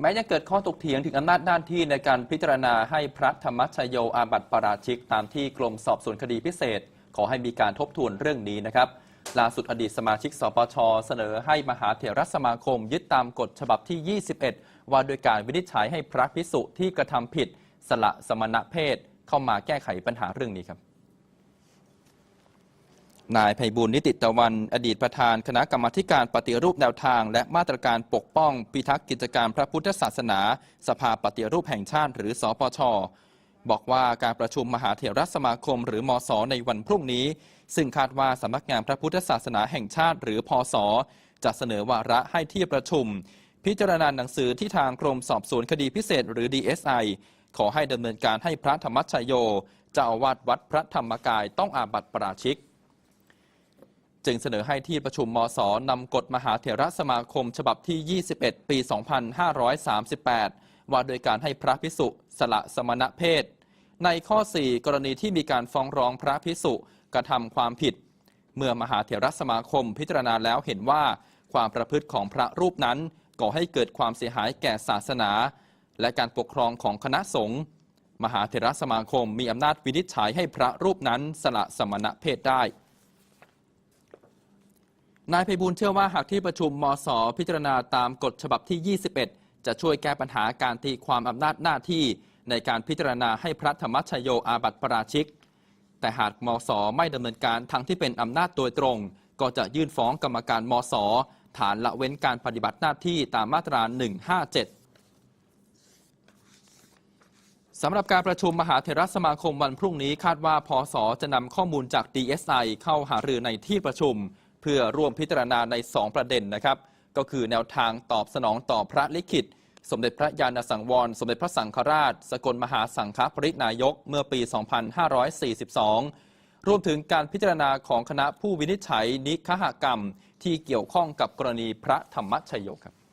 แม้ยังเกิดข้อตกเถียงถึงอำนาจหน้าที่ในการพิจารณาให้พระธรรมชโยอาบัติปราชิกตามที่กรมสอบสวนคดีพิเศษ ขอให้มีการทบทวนเรื่องนี้นะครับล่าสุดอดีตสมาชิกสปชเสนอให้มหาเถรสมาคม ยึดตามกฎฉบับที่ 21 ว่าด้วยการวินิจฉัยให้พระพิสุที่กระทำผิด สละสมณเพศเข้ามาแก้ไขปัญหาเรื่องนี้ครับ นายไพบูลย์นิติตะวัน อดีตประธานคณะกรรมาการปฏิรูปแนวทาง และมาตรการปกป้อง พิทักษ์กิจการพระพุทธศาสนา สภาปฏิรูปแห่งชาติ หรือสอปช บอกว่าการประชุมมหาเถรสมาคม หรือมศในวันพรุ่งนี้ ซึ่งคาดว่าสำนักงานพระพุทธศาสนาแห่งชาติ หรือพศจะเสนอวาระให้ที่ประชุม พิจารณาหนังสือที่ทางกรมสอบสวนคดีพิเศษ หรือ DSI ขอให้ดำเนินการให้พระธรรมชโยเจ้าอาวาสวัดพระธรรมกายต้องอาบัติปราชิก จึงเสนอให้ที่ประชุมมศนำกฎมหาเถรสมาคม ฉบับที่ 21 ปี 2538 ว่าโดยการให้พระพิสุสละสมณเพศ ในข้อ 4 กรณีที่มีการฟ้องร้องพระพิสุกระทำความผิด เมื่อมหาเถรสมาคมพิจารณาแล้วเห็นว่าความประพฤติของพระรูปนั้นก่อให้เกิดความเสียหายแก่ศาสนา และการปกครองของคณะสงฆ์มหาเถรสมาคมมีอำนาจวินิจฉัยให้พระรูปนั้นสละสมณเพศได้ นายไพบูลเชื่อว่าหากที่ประชุมมสพิจารณาตามกฎฉบับที่ 21 จะช่วยแก้ปัญหาการตีความอำนาจหน้าที่ ในการพิจารณาให้พระธรรมชโยอาบัติปราชิก แต่หากมสไม่ดำเนินการทั้งที่เป็นอำนาจโดยตรง ก็จะยื่นฟ้องกรรมการมสฐานละเว้นการปฏิบัติหน้าที่ตามมาตรา 157สำหรับการประชุมมหาเถรสมาคมวันพรุ่งนี้คาดว่าพศจะนำข้อมูลจาก DSI เข้าหารือในที่ประชุม พื่อร่วมพิจารณาใน 2 ประเด็นนะครับ ก็คือแนวทางตอบสนองต่อพระลิขิต สมเด็จพระญาณสังวร สมเด็จพระสังฆราช สกลมหาสังฆปรินายกเมื่อปี 2542 รวมถึงการพิจารณาของคณะผู้วินิจฉัยนิคหกรรม ที่เกี่ยวข้องกับกรณีพระธรรมชโยครับ